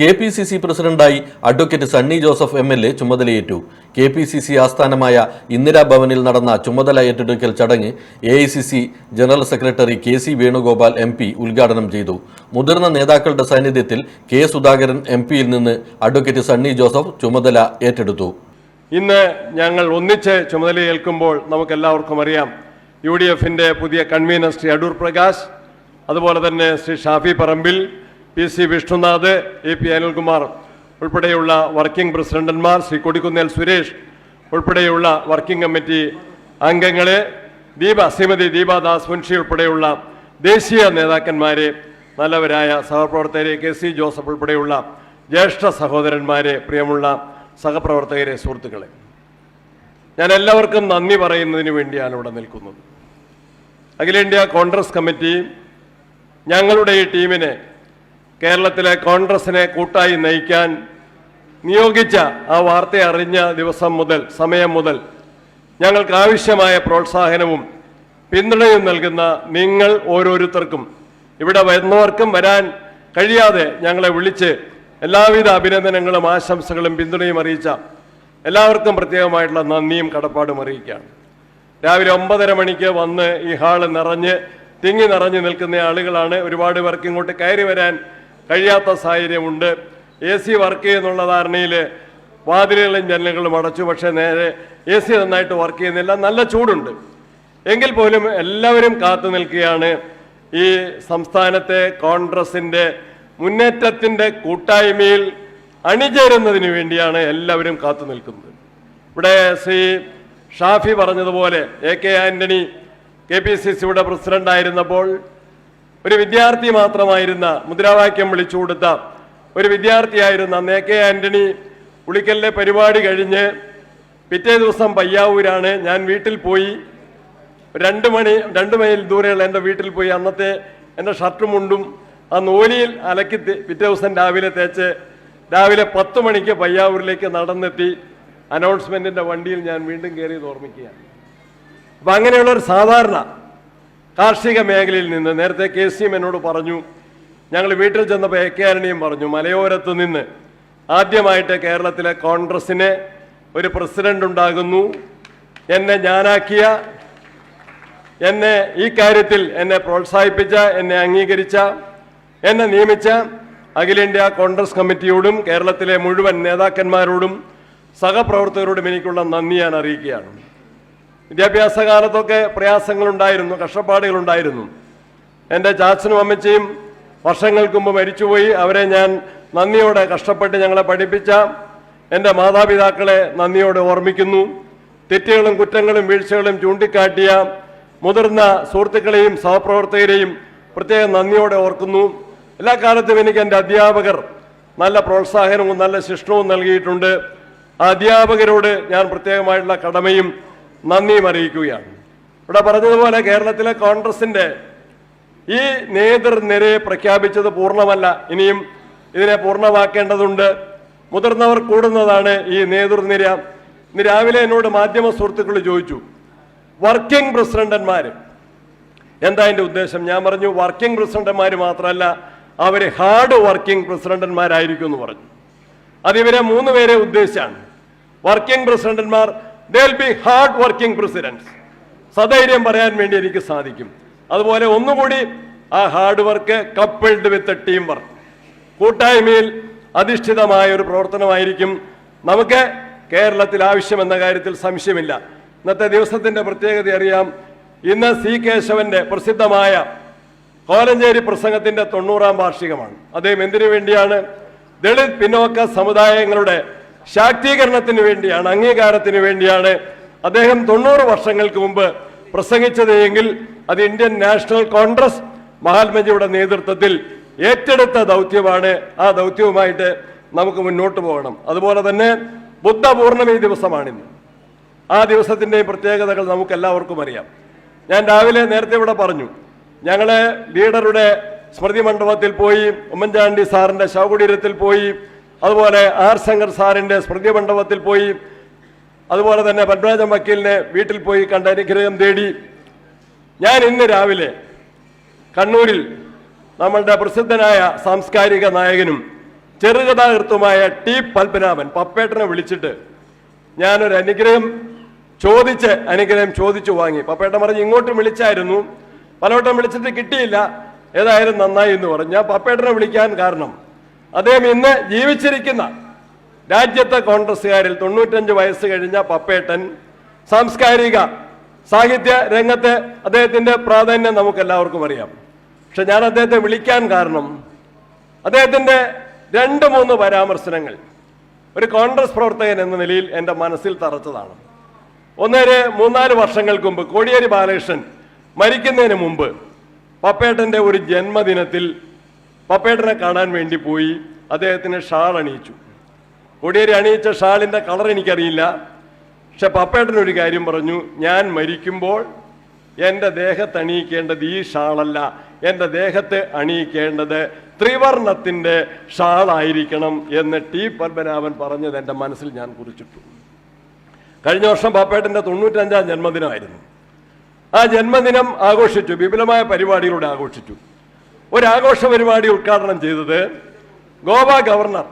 K P C C പ്രസിഡന്റായി advocate Sunny Joseph M L A ചുമതലയേറ്റു. K P C C ആസ്ഥാനമായ ഇന്ദിരാഭവനിൽ നടന്ന ചുമതല ഏറ്റെടുക്കൽ ചടങ്ങ് A I C C general secretary K C Venugopal M P ഉദ്ഘാടനം ചെയ്തു. മുതിർന്ന നേതാക്കളുടെ സാന്നിധ്യത്തിൽ കെ സുധാകരൻ എം പിയിൽ നിന്ന് അഡ്വക്കേറ്റ് സണ്ണി ജോസഫ് ചുമതല ഏറ്റെടുത്തു. ഇന്ന് ഞങ്ങൾ ഒന്നിച്ച് ചുമതലയേൽക്കുമ്പോൾ നമുക്കെല്ലാവർക്കും അറിയാം യു ഡി എഫിന്റെ പുതിയ കൺവീനർ ശ്രീ അടൂർ പ്രകാശ് അതുപോലെ തന്നെ Shri Shafi Parambil P C Vishnunath A P Anilkumar ഉൾപ്പെടെയുള്ള വർക്കിംഗ് പ്രസിഡന്റന്മാർ ശ്രീ കൊടിക്കുന്നേൽ സുരേഷ് ഉൾപ്പെടെയുള്ള വർക്കിംഗ് കമ്മിറ്റി അംഗങ്ങളെ ദീപ ശ്രീമതി ദീപാദാസ് മുൻഷി ഉൾപ്പെടെയുള്ള ദേശീയ നേതാക്കന്മാരെ നല്ലവരായ സഹപ്രവർത്തകരെ കെ സി ജോസഫ് ഉൾപ്പെടെയുള്ള ജ്യേഷ്ഠ സഹോദരന്മാരെ പ്രിയമുള്ള സഹപ്രവർത്തകരെ സുഹൃത്തുക്കളെ. ഞാൻ എല്ലാവർക്കും നന്ദി പറയുന്നതിന് വേണ്ടിയാണ് ഇവിടെ നിൽക്കുന്നത്. അഖിലേന്ത്യാ കോൺഗ്രസ് കമ്മിറ്റി ഞങ്ങളുടെ ഈ ടീമിനെ കേരളത്തിലെ കോൺഗ്രസിനെ കൂട്ടായി നയിക്കാൻ നിയോഗിച്ച ആ വാർത്ത അറിഞ്ഞ ദിവസം മുതൽ സമയം മുതൽ ഞങ്ങൾക്ക് ആവശ്യമായ പ്രോത്സാഹനവും പിന്തുണയും നൽകുന്ന നിങ്ങൾ ഓരോരുത്തർക്കും ഇവിടെ വരുന്നവർക്കും വരാൻ കഴിയാതെ ഞങ്ങളെ വിളിച്ച് എല്ലാവിധ അഭിനന്ദനങ്ങളും ആശംസകളും പിന്തുണയും അറിയിച്ച എല്ലാവർക്കും പ്രത്യേകമായിട്ടുള്ള നന്ദിയും കടപ്പാടും അറിയിക്കുകയാണ്. രാവിലെ ഒമ്പതര മണിക്ക് വന്ന് ഈ ഹാൾ നിറഞ്ഞ് തിങ്ങി നിറഞ്ഞു നിൽക്കുന്ന ആളുകളാണ്. ഒരുപാട് പേർക്ക് ഇങ്ങോട്ട് കയറി വരാൻ കഴിയാത്ത സാഹചര്യമുണ്ട്. എ സി വർക്ക് ചെയ്യുന്നുള്ള ധാരണയിൽ വാതിലുകളും ജനലുകളും അടച്ചു. പക്ഷേ നേരെ എ സി നന്നായിട്ട് വർക്ക് ചെയ്യുന്നില്ല. നല്ല ചൂടുണ്ട്. എങ്കിൽ പോലും എല്ലാവരും കാത്തു നിൽക്കുകയാണ്. ഈ സംസ്ഥാനത്തെ കോൺഗ്രസിന്റെ മുന്നേറ്റത്തിന്റെ കൂട്ടായ്മയിൽ അണിചേരുന്നതിന് വേണ്ടിയാണ് എല്ലാവരും കാത്തു നിൽക്കുന്നത്. ഇവിടെ ശ്രീ ഷാഫി പറഞ്ഞതുപോലെ A K Antony K P C സിയുടെ പ്രസിഡന്റ് ആയിരുന്നപ്പോൾ ഒരു വിദ്യാർത്ഥി മാത്രമായിരുന്ന മുദ്രാവാക്യം വിളിച്ചു കൊടുത്ത ഒരു വിദ്യാർത്ഥിയായിരുന്ന എ കെ ആന്റണി ഉളിക്കലിലെ പരിപാടി കഴിഞ്ഞ് പിറ്റേ ദിവസം പയ്യാവൂരാണ്. ഞാൻ വീട്ടിൽ പോയി. രണ്ട് മണി രണ്ട് മൈൽ ദൂരെയുള്ള എന്റെ വീട്ടിൽ പോയി. അന്നത്തെ എന്റെ ഷർട്ടും മുണ്ടും ആ നോലിയിൽ അലക്കി പിറ്റേ ദിവസം രാവിലെ തേച്ച് രാവിലെ പത്ത് മണിക്ക് പയ്യാവൂരിലേക്ക് നടന്നെത്തി അനൗൺസ്മെന്റിന്റെ വണ്ടിയിൽ ഞാൻ വീണ്ടും കയറിയത് ഓർമ്മിക്കുകയാണ്. അപ്പം അങ്ങനെയുള്ള ഒരു സാധാരണ കാർഷിക മേഖലയിൽ നിന്ന് നേരത്തെ കെ സി എം എന്നോട് പറഞ്ഞു ഞങ്ങൾ വീട്ടിൽ ചെന്നപ്പോൾ എ കെ ആരണിയും പറഞ്ഞു മലയോരത്ത് നിന്ന് ആദ്യമായിട്ട് കേരളത്തിലെ കോൺഗ്രസ്സിന് ഒരു പ്രസിഡന്റ് ഉണ്ടാകുന്നു എന്നെ ഞാനാക്കിയ എന്നെ ഈ കാര്യത്തിൽ എന്നെ പ്രോത്സാഹിപ്പിച്ച എന്നെ അംഗീകരിച്ച എന്നെ നിയമിച്ച അഖിലേന്ത്യാ കോൺഗ്രസ് കമ്മിറ്റിയോടും കേരളത്തിലെ മുഴുവൻ നേതാക്കന്മാരോടും സഹപ്രവർത്തകരോടും എനിക്കുള്ള നന്ദി ഞാൻ അറിയിക്കുകയാണ്. വിദ്യാഭ്യാസ കാലത്തൊക്കെ പ്രയാസങ്ങളുണ്ടായിരുന്നു കഷ്ടപ്പാടുകളുണ്ടായിരുന്നു. എന്റെ ചാച്ചനും അമ്മച്ചയും വർഷങ്ങൾക്ക് മുമ്പ് മരിച്ചുപോയി. അവരെ ഞാൻ നന്ദിയോടെ കഷ്ടപ്പെട്ട് ഞങ്ങളെ പഠിപ്പിച്ച എന്റെ മാതാപിതാക്കളെ നന്ദിയോടെ ഓർമ്മിക്കുന്നു. തെറ്റുകളും കുറ്റങ്ങളും വീഴ്ചകളും ചൂണ്ടിക്കാട്ടിയ മുതിർന്ന സുഹൃത്തുക്കളെയും സഹപ്രവർത്തകരെയും പ്രത്യേകം നന്ദിയോടെ ഓർക്കുന്നു. എല്ലാ കാലത്തും എനിക്ക് എന്റെ അധ്യാപകർ നല്ല പ്രോത്സാഹനവും നല്ല ശിക്ഷണവും നൽകിയിട്ടുണ്ട്. ആ അധ്യാപകരോട് ഞാൻ പ്രത്യേകമായിട്ടുള്ള കടമയും നന്ദിയും അറിയിക്കുകയാണ്. ഇവിടെ പറഞ്ഞതുപോലെ കേരളത്തിലെ കോൺഗ്രസിന്റെ ഈ നേതൃനിരയെ പ്രഖ്യാപിച്ചത് പൂർണമല്ല. ഇനിയും ഇതിനെ പൂർണമാക്കേണ്ടതുണ്ട്. മുതിർന്നവർ കൂടുന്നതാണ് ഈ നേതൃനിര. ഇന്ന് രാവിലെ എന്നോട് മാധ്യമ സുഹൃത്തുക്കൾ ചോദിച്ചു വർക്കിംഗ് പ്രസിഡന്റന്മാർ എന്താ എന്റെ ഉദ്ദേശം? ഞാൻ പറഞ്ഞു വർക്കിംഗ് പ്രസിഡന്റന്മാർ മാത്രമല്ല അവർ ഹാർഡ് വർക്കിംഗ് പ്രസിഡന്റന്മാരായിരിക്കും എന്ന് പറഞ്ഞു. അതിവരെ മൂന്ന് പേരെ ഉദ്ദേശിച്ചാണ്. Working പ്രസിഡന്റന്മാർ will be hard working presidents സധൈര്യം പറയാൻ വേണ്ടി എനിക്ക് സാധിക്കും. അതുപോലെ ഒന്നുകൂടി ആ hard work coupled with team work കൂട്ടായ്മയിൽ അധിഷ്ഠിതമായ ഒരു പ്രവർത്തനമായിരിക്കും. നമുക്ക് കേരളത്തിൽ ആവശ്യമെന്ന കാര്യത്തിൽ സംശയമില്ല. ഇന്നത്തെ ദിവസത്തിന്റെ പ്രത്യേകത അറിയാം. ഇന്ന് സി കേശവന്റെ പ്രസിദ്ധമായ കോലഞ്ചേരി പ്രസംഗത്തിന്റെ തൊണ്ണൂറാം വാർഷികമാണ്. അദ്ദേഹം എന്തിനു വേണ്ടിയാണ്? ദളിത് പിന്നോക്ക സമുദായങ്ങളുടെ ശാക്തീകരണത്തിന് വേണ്ടിയാണ് അംഗീകാരത്തിന് വേണ്ടിയാണ് അദ്ദേഹം തൊണ്ണൂറ് വർഷങ്ങൾക്ക് മുമ്പ് പ്രസംഗിച്ചത് എങ്കിൽ അത് ഇന്ത്യൻ നാഷണൽ കോൺഗ്രസ് മഹാത്മജിയുടെ നേതൃത്വത്തിൽ ഏറ്റെടുത്ത ദൗത്യമാണ്. ആ ദൗത്യവുമായിട്ട് നമുക്ക് മുന്നോട്ട് പോകണം. അതുപോലെ തന്നെ ബുദ്ധ പൂർണമി ദിവസമാണിന്ന്. ആ ദിവസത്തിന്റെ പ്രത്യേകതകൾ നമുക്ക് എല്ലാവർക്കും അറിയാം. ഞാൻ രാവിലെ നേരത്തെ ഇവിടെ പറഞ്ഞു ഞങ്ങൾ ലീഡറുടെ സ്മൃതി മണ്ഡപത്തിൽ പോയി ഉമ്മൻചാണ്ടി സാറിന്റെ ശവകുടീരത്തിൽ പോയി അതുപോലെ ആർ ശങ്കർ സാറിന്റെ സ്മൃതി മണ്ഡപത്തിൽ പോയി അതുപോലെ തന്നെ പത്മരാജൻ വക്കീലിനെ വീട്ടിൽ പോയി കണ്ട് അനുഗ്രഹം തേടി. ഞാൻ ഇന്ന് രാവിലെ കണ്ണൂരിൽ നമ്മളുടെ പ്രസിദ്ധനായ സാംസ്കാരിക നായകനും ചെറുകഥാകൃത്തുമായ ടി പത്മനാഭൻ പപ്പേട്ടനെ വിളിച്ചിട്ട് ഞാനൊരു അനുഗ്രഹം ചോദിച്ച് അനുഗ്രഹം ചോദിച്ചു വാങ്ങി. പപ്പേട്ടൻ പറഞ്ഞ് ഇങ്ങോട്ടും വിളിച്ചായിരുന്നു. പലവട്ടം വിളിച്ചിട്ട് കിട്ടിയില്ല. ഏതായാലും നന്നായി എന്ന് പറഞ്ഞു. ഞാൻ പപ്പേട്ടനെ വിളിക്കാൻ കാരണം അദ്ദേഹം ഇന്ന് ജീവിച്ചിരിക്കുന്ന രാജ്യത്തെ കോൺഗ്രസ്സുകാരിൽ തൊണ്ണൂറ്റഞ്ച് വയസ്സ് കഴിഞ്ഞ പപ്പേട്ടൻ സാംസ്കാരിക സാഹിത്യ രംഗത്തെ അദ്ദേഹത്തിന്റെ പ്രാധാന്യം നമുക്ക് എല്ലാവർക്കും അറിയാം. പക്ഷെ ഞാൻ അദ്ദേഹത്തെ വിളിക്കാൻ കാരണം അദ്ദേഹത്തിന്റെ രണ്ട് മൂന്ന് പരാമർശനങ്ങൾ ഒരു കോൺഗ്രസ് പ്രവർത്തകൻ എന്ന നിലയിൽ എന്റെ മനസ്സിൽ തറച്ചതാണ്. ഒന്നേരെ മൂന്നാൽ വർഷങ്ങൾക്ക് മുമ്പ് കോടിയേരി ബാലകൃഷ്ണൻ മരിക്കുന്നതിന് മുമ്പ് പപ്പേട്ടന്റെ ഒരു ജന്മദിനത്തിൽ പപ്പേട്ടനെ കാണാൻ വേണ്ടി പോയി അദ്ദേഹത്തിന് ഷാൾ അണിയിച്ചു. കോടിയേരി അണിയിച്ച ഷാളിന്റെ കളർ എനിക്കറിയില്ല. പക്ഷെ പപ്പേട്ടൻ ഒരു കാര്യം പറഞ്ഞു ഞാൻ മരിക്കുമ്പോൾ എന്റെ ദേഹത്ത് അണിയിക്കേണ്ടത് ഈ ഷാളല്ല. എന്റെ ദേഹത്ത് അണിയിക്കേണ്ടത് ത്രിവർണത്തിന്റെ ഷാളായിരിക്കണം എന്ന് ടി. പത്മനാഭൻ പറഞ്ഞത് എന്റെ മനസ്സിൽ ഞാൻ കുറിച്ചിട്ടു. കഴിഞ്ഞ വർഷം പാപ്പേട്ടന്റെ തൊണ്ണൂറ്റഞ്ചാം ജന്മദിനമായിരുന്നു. ആ ജന്മദിനം ആഘോഷിച്ചു വിപുലമായ പരിപാടികളോടെ ആഘോഷിച്ചു. ഒരു ആഘോഷ പരിപാടി ഉദ്ഘാടനം ചെയ്തത് ഗോവ ഗവർണർ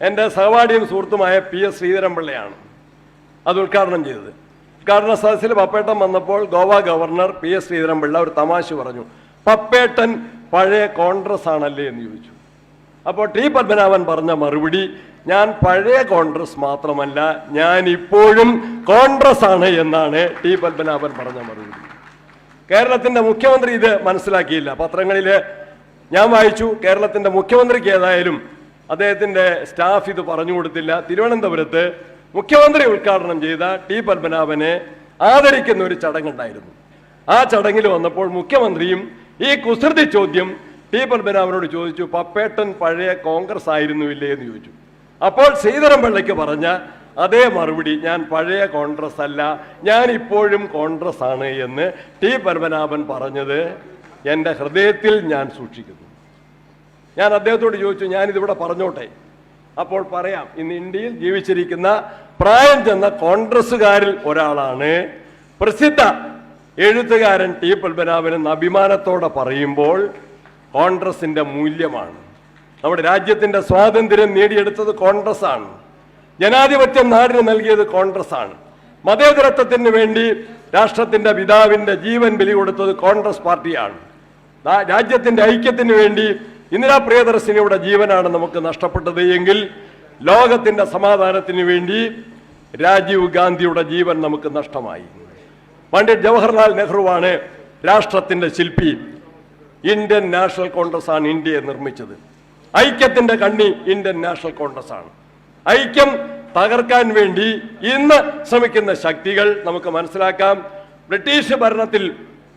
എന്റെ സഹപാഠിയും സുഹൃത്തുമായ പി എസ് ശ്രീധരൻപിള്ളയാണ്. അത് ഉദ്ഘാടനം ചെയ്തത്. ഉദ്ഘാടന സദസ്സിൽ പപ്പേട്ടൻ വന്നപ്പോൾ Goa governor P S Sreedharan Pillai ഒരു തമാശ പറഞ്ഞു. പപ്പേട്ടൻ പഴയ കോൺഗ്രസ് ആണല്ലേ എന്ന് ചോദിച്ചു. അപ്പോൾ ടി പത്മനാഭൻ പറഞ്ഞ മറുപടി ഞാൻ പഴയ കോൺഗ്രസ് മാത്രമല്ല ഞാൻ ഇപ്പോഴും കോൺഗ്രസ് ആണ് എന്നാണ് ടി പത്മനാഭൻ പറഞ്ഞ മറുപടി. കേരളത്തിന്റെ മുഖ്യമന്ത്രി ഇത് മനസ്സിലാക്കിയില്ല. പത്രങ്ങളിൽ ഞാൻ വായിച്ചു കേരളത്തിന്റെ മുഖ്യമന്ത്രിക്ക് ഏതായാലും അദ്ദേഹത്തിന്റെ സ്റ്റാഫ് ഇത് പറഞ്ഞു കൊടുത്തില്ല. തിരുവനന്തപുരത്ത് മുഖ്യമന്ത്രി ഉദ്ഘാടനം ചെയ്ത ടി പത്മനാഭനെ ആദരിക്കുന്ന ഒരു ചടങ്ങുണ്ടായിരുന്നു. ആ ചടങ്ങിൽ വന്നപ്പോൾ മുഖ്യമന്ത്രിയും ഈ കുസൃതി ചോദ്യം ടി പത്മനാഭനോട് ചോദിച്ചു പപ്പേട്ടൻ പഴയ കോൺഗ്രസ് ആയിരുന്നു ഇല്ലേ എന്ന് ചോദിച്ചു. അപ്പോൾ ശ്രീധരൻപിള്ളയ്ക്ക് പറഞ്ഞ അതേ മറുപടി ഞാൻ പഴയ കോൺഗ്രസ് അല്ല ഞാൻ ഇപ്പോഴും കോൺഗ്രസ് ആണ് എന്ന് ടി പരമനാഭൻ പറഞ്ഞത് എന്റെ ഹൃദയത്തിൽ ഞാൻ സൂക്ഷിക്കുന്നു. ഞാൻ അദ്ദേഹത്തോട് ചോദിച്ചു ഞാനിതിവിടെ പറഞ്ഞോട്ടെ? അപ്പോൾ പറയാം ഇന്ന് ഇന്ത്യയിൽ ജീവിച്ചിരിക്കുന്ന പ്രായം ചെന്ന കോൺഗ്രസ്സുകാരിൽ ഒരാളാണ് പ്രസിദ്ധ എഴുത്തുകാരൻ ടി പത്മനാഭൻ എന്ന് അഭിമാനത്തോടെ പറയുമ്പോൾ കോൺഗ്രസിന്റെ മൂല്യമാണ്. നമ്മുടെ രാജ്യത്തിന്റെ സ്വാതന്ത്ര്യം നേടിയെടുത്തത് കോൺഗ്രസ് ആണ് ജനാധിപത്യം നാടിന് നൽകിയത് കോൺഗ്രസ് ആണ്. മതേതരത്വത്തിന് വേണ്ടി രാഷ്ട്രത്തിന്റെ പിതാവിന്റെ ജീവൻ ബലി കൊടുത്തത് കോൺഗ്രസ് പാർട്ടിയാണ്. രാജ്യത്തിന്റെ ഐക്യത്തിന് വേണ്ടി ഇന്ദിരാ പ്രിയദർശിനിയുടെ ജീവനാണ് നമുക്ക് നഷ്ടപ്പെട്ടത് എങ്കിൽ ലോകത്തിന്റെ സമാധാനത്തിന് വേണ്ടി രാജീവ് ഗാന്ധിയുടെ ജീവൻ നമുക്ക് നഷ്ടമായി. പണ്ഡിറ്റ് ജവഹർലാൽ നെഹ്റുവാണ് രാഷ്ട്രത്തിന്റെ ശില്പി. ഇന്ത്യൻ നാഷണൽ കോൺഗ്രസ് ആണ് ഇന്ത്യയെ നിർമ്മിച്ചത്. ഐക്യത്തിന്റെ കണ്ണി ഇന്ത്യൻ നാഷണൽ കോൺഗ്രസ് ആണ്. ഐക്യം തകർക്കാൻ വേണ്ടി ഇന്ന് ശ്രമിക്കുന്ന ശക്തികൾ നമുക്ക് മനസ്സിലാക്കാം. ബ്രിട്ടീഷ് ഭരണത്തിൽ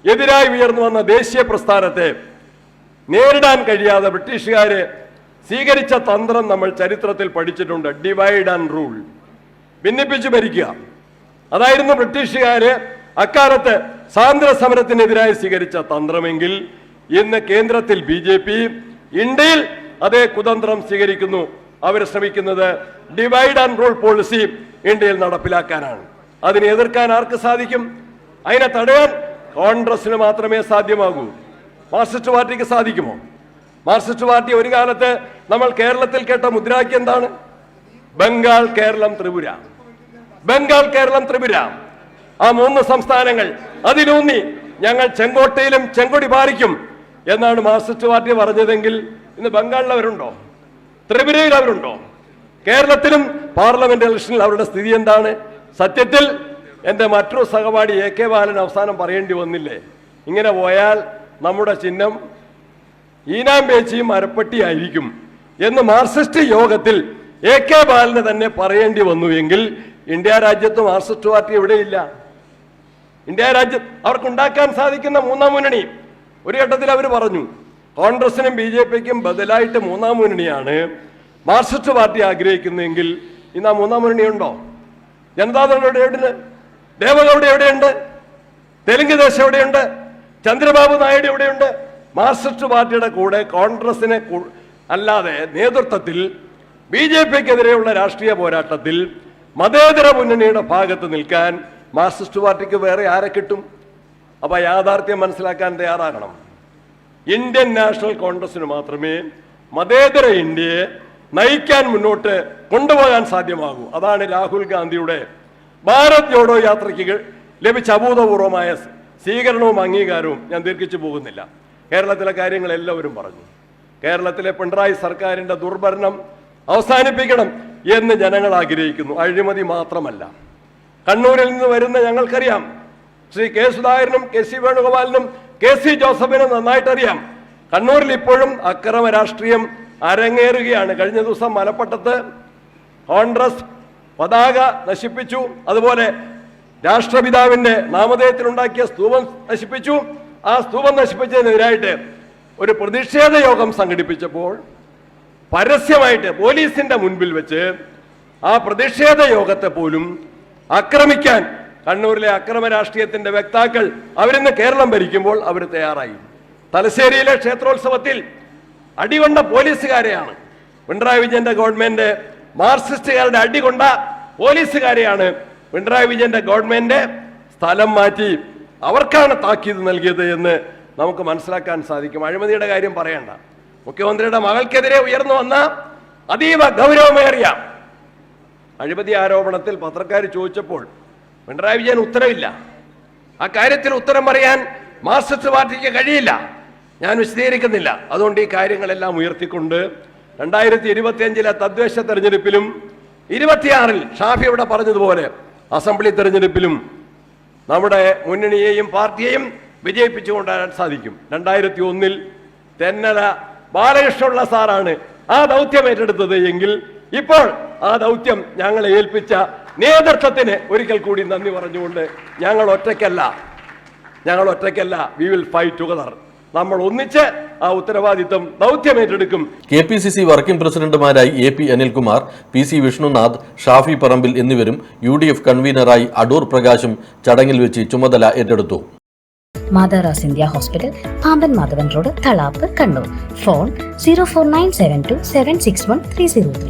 എതിരായി ഉയർന്നു വന്ന ദേശീയ പ്രസ്ഥാനത്തെ നേരിടാൻ കഴിയാതെ ബ്രിട്ടീഷുകാർ സ്വീകരിച്ച തന്ത്രം നമ്മൾ ചരിത്രത്തിൽ പഠിച്ചിട്ടുണ്ട് ഡിവൈഡ് ആൻഡ് റൂൾ ഭിന്നിപ്പിച്ച് ഭരിക്കുക. അതായിരുന്നു ബ്രിട്ടീഷുകാര് അക്കാലത്ത് സ്വാതന്ത്ര്യ സമരത്തിനെതിരായി സ്വീകരിച്ച തന്ത്രമെങ്കിൽ ഇന്ന് കേന്ദ്രത്തിൽ ബി ഇന്ത്യയിൽ അതേ കുതന്ത്രം സ്വീകരിക്കുന്നു. അവർ ശ്രമിക്കുന്നത് ഡിവൈഡ് ആൻഡ് റൂൾ പോളിസി ഇന്ത്യയിൽ നടപ്പിലാക്കാനാണ്. അതിനെ എതിർക്കാൻ ആർക്ക് സാധിക്കും? അതിനെ തടയാൻ കോൺഗ്രസിന് മാത്രമേ സാധ്യമാകൂ. മാർക്സിസ്റ്റ് പാർട്ടിക്ക് സാധിക്കുമോ? മാർക്സിസ്റ്റ് പാർട്ടി ഒരു കാലത്ത് നമ്മൾ കേരളത്തിൽ കേട്ട മുദ്രാവാക്യം എന്താണ്? ബംഗാൾ കേരളം ത്രിപുര. ബംഗാൾ കേരളം ത്രിപുര. ആ മൂന്ന് സംസ്ഥാനങ്ങൾ അതിലൂന്നി ഞങ്ങൾ ചെങ്കോട്ടയിലും ചെങ്കൊടി പാലിക്കും എന്നാണ് മാർക്സിസ്റ്റ് പാർട്ടി പറഞ്ഞതെങ്കിൽ ഇന്ന് ബംഗാളിൽ അവരുണ്ടോ ത്രിപുരയിൽ അവരുണ്ടോ? കേരളത്തിലും പാർലമെന്റ് ഇലക്ഷനിൽ അവരുടെ സ്ഥിതി എന്താണ്? സത്യത്തിൽ എന്റെ മറ്റൊരു സഹപാഠി എ കെ ബാലൻ അവസാനം പറയേണ്ടി വന്നില്ലേ? ഇങ്ങനെ പോയാൽ നമ്മുടെ ചിഹ്നം ഈനാം പേച്ചിയും മരപ്പട്ടിയായിരിക്കും എന്ന് മാർക്സിസ്റ്റ് യോഗത്തിൽ എ കെ ബാലന് തന്നെ പറയേണ്ടി വന്നു എങ്കിൽ ഇന്ത്യ രാജ്യത്ത് മാർക്സിസ്റ്റ് പാർട്ടി എവിടെയില്ല? ഇന്ത്യ രാജ്യം അവർക്കുണ്ടാക്കാൻ സാധിക്കുന്ന മൂന്നാം മുന്നണി. ഒരു ഘട്ടത്തിൽ അവർ പറഞ്ഞു കോൺഗ്രസിനും ബി ജെ പിക്കും ബദലായിട്ട് മൂന്നാം മുന്നണിയാണ് മാർക്സിസ്റ്റ് പാർട്ടി ആഗ്രഹിക്കുന്നതെങ്കിൽ ഇന്ന് ആ മൂന്നാം മുന്നണി ഉണ്ടോ? ജനതാദൾ എവിടെയുണ്ട് ദേവഗൌഡ എവിടെയുണ്ട് തെലുങ്ക് ദേശം എവിടെയുണ്ട് ചന്ദ്രബാബു നായിഡു എവിടെയുണ്ട് മാർക്സിസ്റ്റ് പാർട്ടിയുടെ കൂടെ കോൺഗ്രസിനെ അല്ലാതെ നേതൃത്വത്തിൽ ബി ജെ പിക്കെതിരെയുള്ള രാഷ്ട്രീയ പോരാട്ടത്തിൽ മതേതര മുന്നണിയുടെ ഭാഗത്ത് നിൽക്കാൻ മാർക്സിസ്റ്റ് പാർട്ടിക്ക് വേറെ ആരെ കിട്ടും? അപ്പൊ യാഥാർത്ഥ്യം മനസ്സിലാക്കാൻ തയ്യാറാകണം. ഇന്ത്യൻ നാഷണൽ കോൺഗ്രസിന് മാത്രമേ മതേതര ഇന്ത്യയെ നയിക്കാൻ മുന്നോട്ട് കൊണ്ടുപോകാൻ സാധ്യമാകൂ. അതാണ് രാഹുൽ ഗാന്ധിയുടെ ഭാരത് ജോഡോ യാത്രയ്ക്ക് ലഭിച്ച അഭൂതപൂർവമായ സ്വീകരണവും അംഗീകാരവും ഞാൻ ദീർഘിച്ചു പോകുന്നില്ല. കേരളത്തിലെ കാര്യങ്ങൾ എല്ലാവരും പറഞ്ഞു. കേരളത്തിലെ പിണറായി സർക്കാരിന്റെ ദുർഭരണം അവസാനിപ്പിക്കണം എന്ന് ജനങ്ങൾ ആഗ്രഹിക്കുന്നു. അഴിമതി മാത്രമല്ല. കണ്ണൂരിൽ നിന്ന് വരുന്ന ഞങ്ങൾക്കറിയാം. ശ്രീ കെ സുധാകരനും കെ സി വേണുഗോപാലിനും കെ സി ജോസഫിനും നന്നായിട്ടറിയാം. കണ്ണൂരിൽ ഇപ്പോഴും അക്രമ രാഷ്ട്രീയം അരങ്ങേറുകയാണ്. കഴിഞ്ഞ ദിവസം മലപ്പട്ടത്ത് കോൺഗ്രസ് പതാക നശിപ്പിച്ചു. അതുപോലെ രാഷ്ട്രപിതാവിന്റെ നാമധേയത്തിലുണ്ടാക്കിയ സ്തൂപം നശിപ്പിച്ചു. ആ സ്തൂപം നശിപ്പിച്ചതിനെതിരായിട്ട് ഒരു പ്രതിഷേധ യോഗം സംഘടിപ്പിച്ചപ്പോൾ പരസ്യമായിട്ട് പോലീസിന്റെ മുൻപിൽ വെച്ച് ആ പ്രതിഷേധ യോഗത്തെ പോലും ആക്രമിക്കാൻ കണ്ണൂരിലെ അക്രമ രാഷ്ട്രീയത്തിന്റെ വക്താക്കൾ അവരിന്ന് കേരളം ഭരിക്കുമ്പോൾ അവർ തയ്യാറായി. തലശ്ശേരിയിലെ ക്ഷേത്രോത്സവത്തിൽ അടികൊണ്ട പോലീസുകാരെയാണ്. പിണറായി വിജയന്റെ ഗവൺമെന്റ് മാർക്സിസ്റ്റുകാരുടെ അടികൊണ്ട പോലീസുകാരെയാണ് പിണറായി വിജയന്റെ ഗവൺമെന്റ് സ്ഥലം മാറ്റി അവർക്കാണ് താക്കീത് നൽകിയത് എന്ന് നമുക്ക് മനസ്സിലാക്കാൻ സാധിക്കും. അഴിമതിയുടെ കാര്യം പറയണ്ട. മുഖ്യമന്ത്രിയുടെ മകൾക്കെതിരെ ഉയർന്നു വന്ന അതീവ ഗൗരവമേറിയ അഴിമതി ആരോപണത്തിൽ പത്രക്കാർ ചോദിച്ചപ്പോൾ പിണറായി വിജയൻ ഉത്തരവില്ല. ആ കാര്യത്തിൽ ഉത്തരം പറയാൻ മാർക്സിസ്റ്റ് പാർട്ടിക്ക് കഴിയില്ല. ഞാൻ വിശദീകരിക്കുന്നില്ല. അതുകൊണ്ട് ഈ കാര്യങ്ങളെല്ലാം ഉയർത്തിക്കൊണ്ട് രണ്ടായിരത്തി ഇരുപത്തിയഞ്ചിലെ തദ്ദേശ തെരഞ്ഞെടുപ്പിലും ഇരുപത്തിയാറിൽ ഷാഫി ഇവിടെ പറഞ്ഞതുപോലെ അസംബ്ലി തെരഞ്ഞെടുപ്പിലും നമ്മുടെ മുന്നണിയെയും പാർട്ടിയെയും വിജയിപ്പിച്ചു കൊണ്ടുവരാൻ സാധിക്കും. രണ്ടായിരത്തി ഒന്നിൽ തെന്നല ബാലകൃഷ്ണുള്ള സാറാണ് ആ ദൗത്യം ഏറ്റെടുത്തത് എങ്കിൽ ഇപ്പോൾ ആ ദൗത്യം ഞങ്ങളെ ഏൽപ്പിച്ച നേതൃത്വത്തിന് ഒരിക്കൽ കൂടി നന്ദി പറഞ്ഞുകൊണ്ട് ഞങ്ങൾ ഒറ്റയ്ക്കല്ല ഞങ്ങൾ ഒറ്റയ്ക്കല്ല. വി വിൽ ഫൈറ്റ് ടുഗദർ നമ്മൾ ഒന്നിച്ച് ആ ഉത്തരവാദിത്വം ദൗത്യം ഏറ്റെടുക്കും. K P C C working പ്രസിഡന്റുമാരായി A P Anilkumar P C Vishnunath Shafi Parambil എന്നിവരും യു ഡി എഫ് കൺവീനറായി അടൂർ പ്രകാശും ചടങ്ങിൽ വെച്ച് ചുമതല ഏറ്റെടുത്തു. മാതാറാസ് India hospital Pamban Madhavan road Thalap Kannur. Phone zero four nine seven two seven six one three zero three.